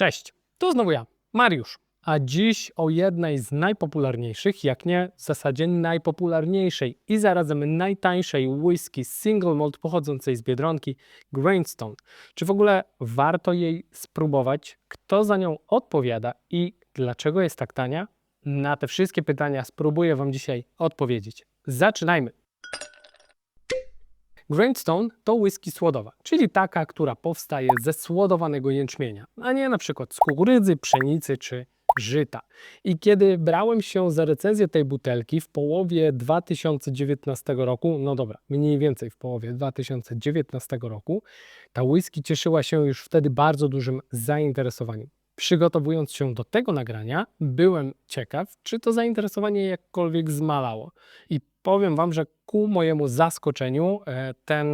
Cześć, to znowu ja, Mariusz. A dziś o jednej z najpopularniejszych, jak nie w zasadzie najpopularniejszej i zarazem najtańszej whisky single malt pochodzącej z Biedronki Grainstone. Czy w ogóle warto jej spróbować? Kto za nią odpowiada i dlaczego jest tak tania? Na te wszystkie pytania spróbuję Wam dzisiaj odpowiedzieć. Zaczynajmy! Grindstone to whisky słodowa, czyli taka, która powstaje ze słodowanego jęczmienia, a nie na przykład z kukurydzy, pszenicy czy żyta. I kiedy brałem się za recenzję tej butelki w połowie 2019 roku, no dobra, mniej więcej w połowie 2019 roku, ta whisky cieszyła się już wtedy bardzo dużym zainteresowaniem. Przygotowując się do tego nagrania, byłem ciekaw, czy to zainteresowanie jakkolwiek zmalało. I powiem Wam, że ku mojemu zaskoczeniu e, ten,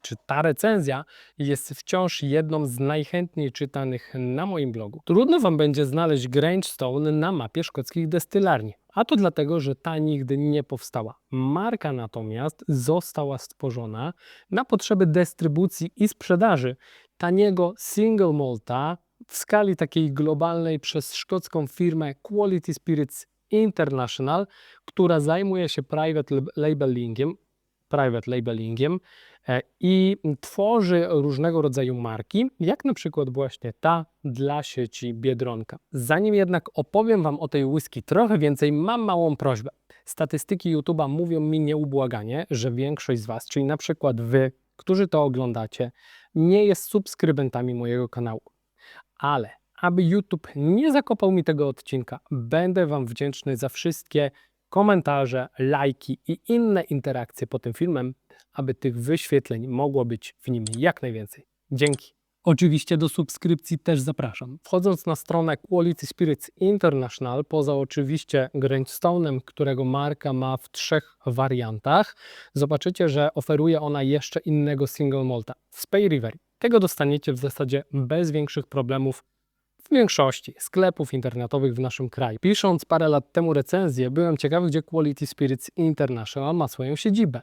czy ta recenzja jest wciąż jedną z najchętniej czytanych na moim blogu. Trudno Wam będzie znaleźć Grangestone na mapie szkockich destylarni, a to dlatego, że ta nigdy nie powstała. Marka natomiast została stworzona na potrzeby dystrybucji i sprzedaży taniego single malta w skali takiej globalnej przez szkocką firmę Quality Spirits International, która zajmuje się private lab- labelingiem, private labelingiem e, i tworzy różnego rodzaju marki, jak na przykład właśnie ta dla sieci Biedronka. Zanim jednak opowiem Wam o tej whisky trochę więcej, mam małą prośbę. Statystyki YouTube'a mówią mi nieubłaganie, że większość z Was, czyli na przykład Wy, którzy to oglądacie, nie jest subskrybentami mojego kanału. Ale aby YouTube nie zakopał mi tego odcinka, będę Wam wdzięczny za wszystkie komentarze, lajki i inne interakcje pod tym filmem, aby tych wyświetleń mogło być w nim jak najwięcej. Dzięki. Oczywiście do subskrypcji też zapraszam. Wchodząc na stronę Quality Spirits International, poza oczywiście Grindstone'em, którego marka ma w trzech wariantach, zobaczycie, że oferuje ona jeszcze innego single malta, Spey River. Tego dostaniecie w zasadzie bez większych problemów w większości sklepów internetowych w naszym kraju. Pisząc parę lat temu recenzję, byłem ciekawy, gdzie Quality Spirits International ma swoją siedzibę.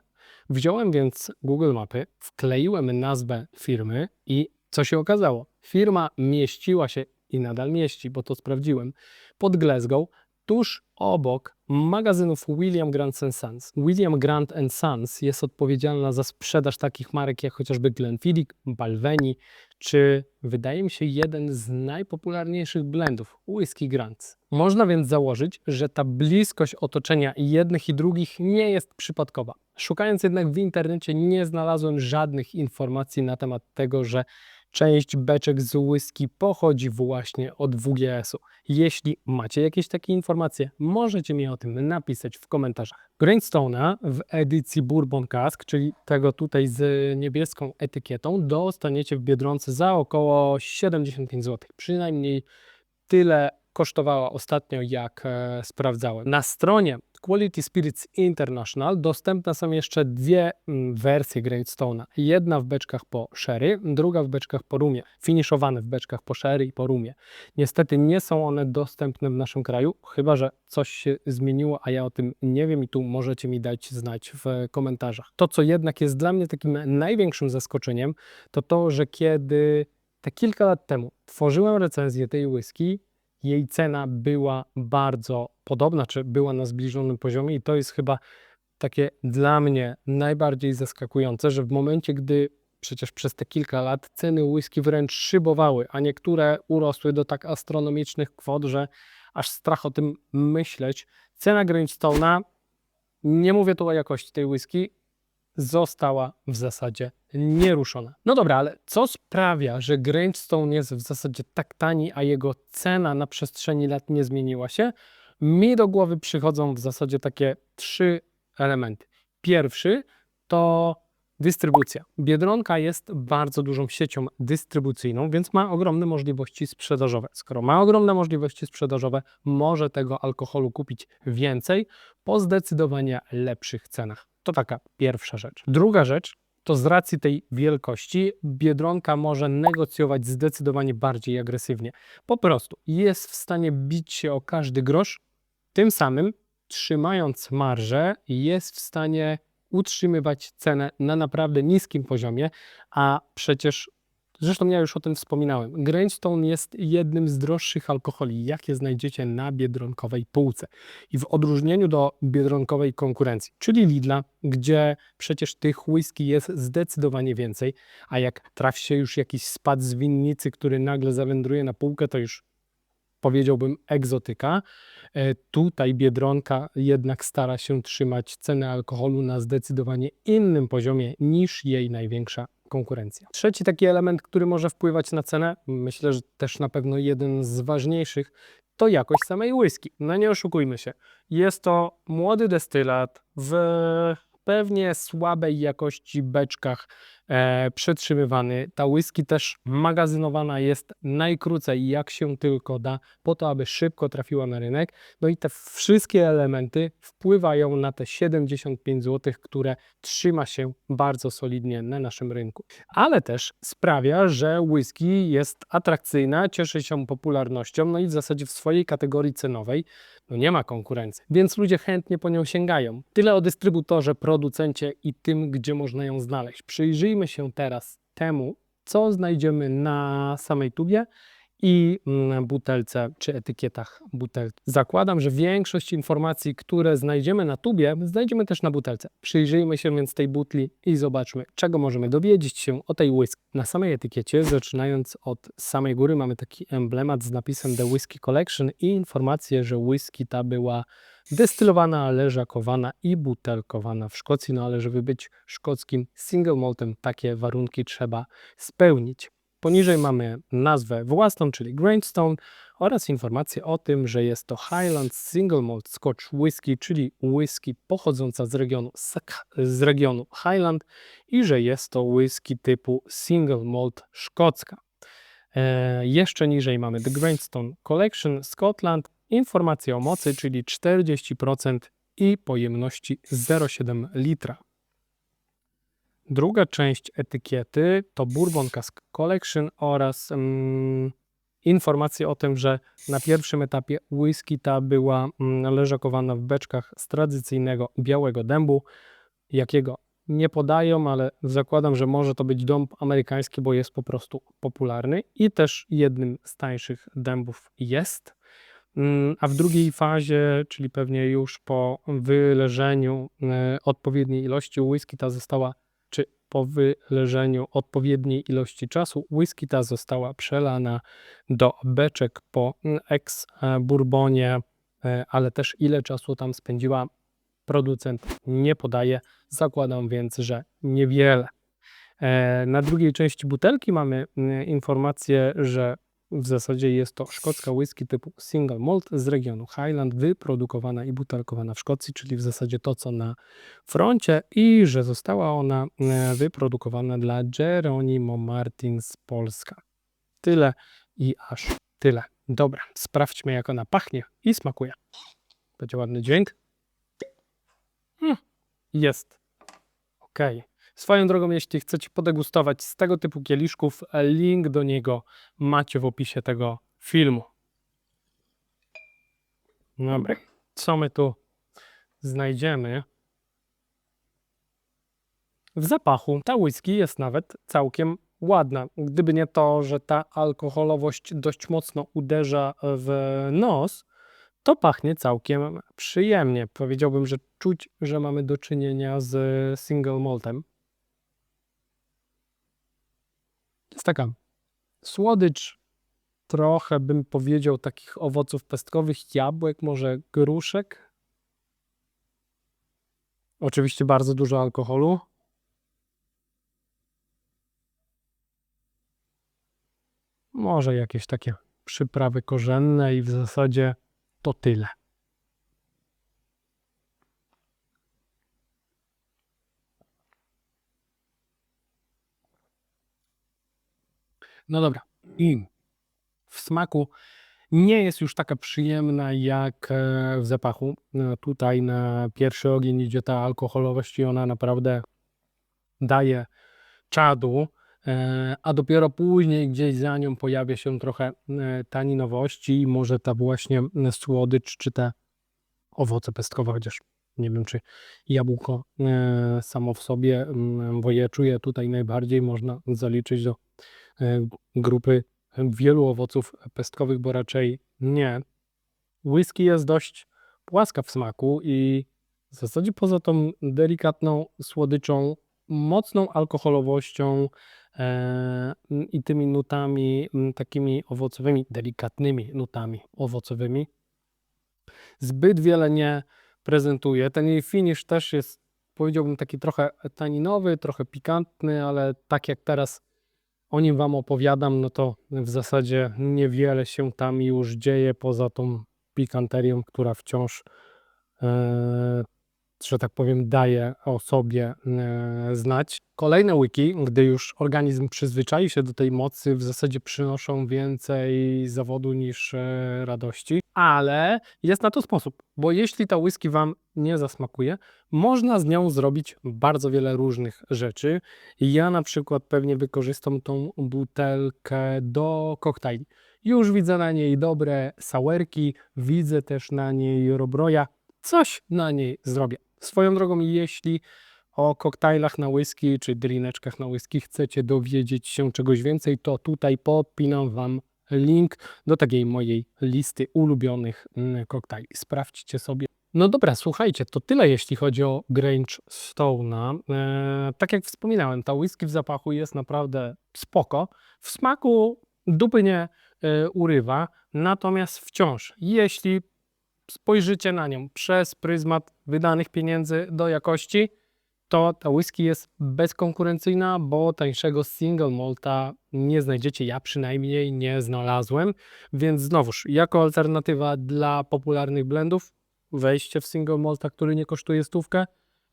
Wziąłem więc Google Mapy, wkleiłem nazwę firmy i co się okazało? Firma mieściła się i nadal mieści, bo to sprawdziłem, pod Glasgow, tuż obok magazynów William Grant Sons. William Grant Sons jest odpowiedzialna za sprzedaż takich marek jak chociażby Glenfiddich, Balvenie, czy wydaje mi się jeden z najpopularniejszych blendów Whisky Grants. Można więc założyć, że ta bliskość otoczenia jednych i drugich nie jest przypadkowa. Szukając jednak w internecie nie znalazłem żadnych informacji na temat tego, że część beczek z whisky pochodzi właśnie od WGS-u. Jeśli macie jakieś takie informacje, możecie mi o tym napisać w komentarzach. Grainstone'a w edycji Bourbon Cask, czyli tego tutaj z niebieską etykietą, dostaniecie w Biedronce za około 75 zł. Przynajmniej tyle kosztowała ostatnio, jak e, sprawdzałem. Na stronie Quality Spirits International dostępne są jeszcze dwie mm, wersje Great Stone'a. Jedna w beczkach po sherry, druga w beczkach po rumie. Finiszowane w beczkach po sherry i po rumie. Niestety nie są one dostępne w naszym kraju, chyba że coś się zmieniło, a ja o tym nie wiem i tu możecie mi dać znać w komentarzach. To, co jednak jest dla mnie takim największym zaskoczeniem, to to, że kiedy te kilka lat temu tworzyłem recenzję tej whisky, jej cena była bardzo podobna, czy była na zbliżonym poziomie, i to jest chyba takie dla mnie najbardziej zaskakujące, że w momencie, gdy przecież przez te kilka lat ceny whisky wręcz szybowały, a niektóre urosły do tak astronomicznych kwot, że aż strach o tym myśleć. Cena Grindstone'a, nie mówię tu o jakości tej whisky, została w zasadzie nieruszona. No dobra, ale co sprawia, że Grindstone jest w zasadzie tak tani, a jego cena na przestrzeni lat nie zmieniła się? Mi do głowy przychodzą w zasadzie takie trzy elementy. Pierwszy to dystrybucja. Biedronka jest bardzo dużą siecią dystrybucyjną, więc ma ogromne możliwości sprzedażowe. Skoro ma ogromne możliwości sprzedażowe, może tego alkoholu kupić więcej po zdecydowanie lepszych cenach. To taka pierwsza rzecz. Druga rzecz to z racji tej wielkości Biedronka może negocjować zdecydowanie bardziej agresywnie. Po prostu jest w stanie bić się o każdy grosz, tym samym trzymając marżę jest w stanie utrzymywać cenę na naprawdę niskim poziomie, a przecież Zresztą ja już o tym wspominałem. Grindstone jest jednym z droższych alkoholi, jakie znajdziecie na biedronkowej półce. I w odróżnieniu do biedronkowej konkurencji, czyli Lidla, gdzie przecież tych whisky jest zdecydowanie więcej, a jak trafi się już jakiś spad z winnicy, który nagle zawędruje na półkę, to już powiedziałbym egzotyka. E, Tutaj Biedronka jednak stara się trzymać cenę alkoholu na zdecydowanie innym poziomie niż jej największa konkurencja. Trzeci taki element, który może wpływać na cenę, myślę, że też na pewno jeden z ważniejszych, to jakość samej whisky. No nie oszukujmy się, jest to młody destylat w pewnie słabej jakości beczkach e, przetrzymywany. Ta whisky też magazynowana jest najkrócej jak się tylko da, po to, aby szybko trafiła na rynek. No i te wszystkie elementy wpływają na te 75 zł, które trzyma się bardzo solidnie na naszym rynku. Ale też sprawia, że whisky jest atrakcyjna, cieszy się popularnością, no i w zasadzie w swojej kategorii cenowej no nie ma konkurencji, więc ludzie chętnie po nią sięgają. Tyle o dystrybutorze, producencie i tym, gdzie można ją znaleźć. Przyjrzyjmy się teraz temu, co znajdziemy na samej tubie i mm, butelce czy etykietach butelki. Zakładam, że większość informacji, które znajdziemy na tubie, znajdziemy też na butelce. Przyjrzyjmy się więc tej butli i zobaczmy, czego możemy dowiedzieć się o tej whisky. Na samej etykiecie, zaczynając od samej góry, mamy taki emblemat z napisem The Whisky Collection i informację, że whisky ta była destylowana, leżakowana i butelkowana w Szkocji, no ale żeby być szkockim single maltem, takie warunki trzeba spełnić. Poniżej mamy nazwę własną, czyli Grindstone oraz informację o tym, że jest to Highland Single Malt Scotch Whisky, czyli whisky pochodząca z regionu, z regionu Highland i że jest to whisky typu Single Malt szkocka. E, jeszcze niżej mamy The Grindstone Collection Scotland, informacja o mocy, czyli 40% i pojemności 0,7 litra. Druga część etykiety to Bourbon Cask Collection oraz mm, informacje o tym, że na pierwszym etapie whisky ta była mm, leżakowana w beczkach z tradycyjnego białego dębu, jakiego nie podają, ale zakładam, że może to być dąb amerykański, bo jest po prostu popularny i też jednym z tańszych dębów jest. Mm, A w drugiej fazie, czyli pewnie już po wyleżeniu e, odpowiedniej ilości, whisky ta została czy po wyleżeniu odpowiedniej ilości czasu whisky ta została przelana do beczek po ex-bourbonie, e, ale też ile czasu tam spędziła producent nie podaje. Zakładam więc, że niewiele. E, Na drugiej części butelki mamy mm, informację, że w zasadzie jest to szkocka whisky typu single malt z regionu Highland, wyprodukowana i butelkowana w Szkocji, czyli w zasadzie to, co na froncie i że została ona e, wyprodukowana dla Geronimo Martins Polska. Tyle i aż tyle. Dobra, sprawdźmy jak ona pachnie i smakuje. Będzie ładny dźwięk. Hmm, jest. Ok. Swoją drogą, jeśli chcecie podegustować z tego typu kieliszków, link do niego macie w opisie tego filmu. Dobra, co my tu znajdziemy? W zapachu ta whisky jest nawet całkiem ładna. Gdyby nie to, że ta alkoholowość dość mocno uderza w nos, to pachnie całkiem przyjemnie. Powiedziałbym, że czuć, że mamy do czynienia z single maltem. Jest taka słodycz, trochę bym powiedział takich owoców pestkowych, jabłek, może gruszek. Oczywiście bardzo dużo alkoholu. Może jakieś takie przyprawy korzenne i w zasadzie to tyle. No dobra. I w smaku nie jest już taka przyjemna jak e, w zapachu. No, tutaj na pierwszy ogień idzie ta alkoholowość i ona naprawdę daje czadu, e, a dopiero później gdzieś za nią pojawia się trochę e, taninowości i może ta właśnie słodycz czy te owoce pestkowe, chociaż nie wiem czy jabłko samo w sobie, mm, bo je czuję tutaj najbardziej, można zaliczyć do e, grupy wielu owoców pestkowych, bo raczej nie. Whisky jest dość płaska w smaku i w zasadzie poza tą delikatną słodyczą, mocną alkoholowością e, i tymi nutami takimi owocowymi, delikatnymi nutami owocowymi, zbyt wiele nie prezentuje. Ten jej finish też jest, powiedziałbym, taki trochę taninowy, trochę pikantny, ale tak jak teraz o nim Wam opowiadam, no to w zasadzie niewiele się tam już dzieje poza tą pikanterią, która wciąż, e, że tak powiem, daje o sobie e, znać. Kolejne wiki, gdy już organizm przyzwyczai się do tej mocy, w zasadzie przynoszą więcej zawodu niż e, radości, ale jest na to sposób, bo jeśli ta whisky Wam nie zasmakuje, można z nią zrobić bardzo wiele różnych rzeczy. Ja na przykład pewnie wykorzystam tą butelkę do koktajli. Już widzę na niej dobre sawerki, widzę też na niej robroja. Coś na niej zrobię. Swoją drogą, jeśli o koktajlach na whisky czy drineczkach na whisky chcecie dowiedzieć się czegoś więcej, to tutaj podpinam Wam link do takiej mojej listy ulubionych mm, koktajli. Sprawdźcie sobie. No dobra, słuchajcie, to tyle jeśli chodzi o Grange Stone'a. E, tak jak wspominałem, ta whisky w zapachu jest naprawdę spoko. W smaku dupy nie e, urywa, natomiast wciąż, jeśli spojrzycie na nią przez pryzmat wydanych pieniędzy do jakości, to ta whisky jest bezkonkurencyjna, bo tańszego single malta nie znajdziecie, ja przynajmniej nie znalazłem, więc znowuż, jako alternatywa dla popularnych blendów, wejście w single malta, który nie kosztuje stówkę,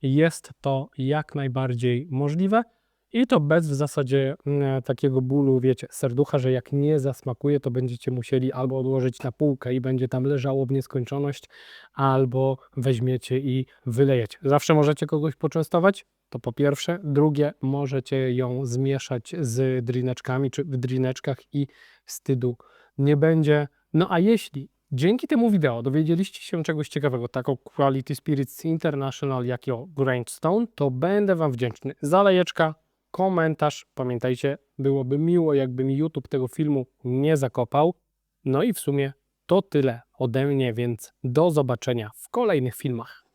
jest to jak najbardziej możliwe i to bez w zasadzie mm, takiego bólu, wiecie, serducha, że jak nie zasmakuje, to będziecie musieli albo odłożyć na półkę i będzie tam leżało w nieskończoność, albo weźmiecie i wylejecie. Zawsze możecie kogoś poczęstować, to po pierwsze. Drugie, możecie ją zmieszać z drineczkami, czy w drineczkach i wstydu nie będzie. No a jeśli dzięki temu wideo dowiedzieliście się czegoś ciekawego, tak o Quality Spirits International, jak i o Grindstone, to będę Wam wdzięczny za lajeczka, komentarz. Pamiętajcie, byłoby miło, jakby mi YouTube tego filmu nie zakopał. No i w sumie to tyle ode mnie, więc do zobaczenia w kolejnych filmach.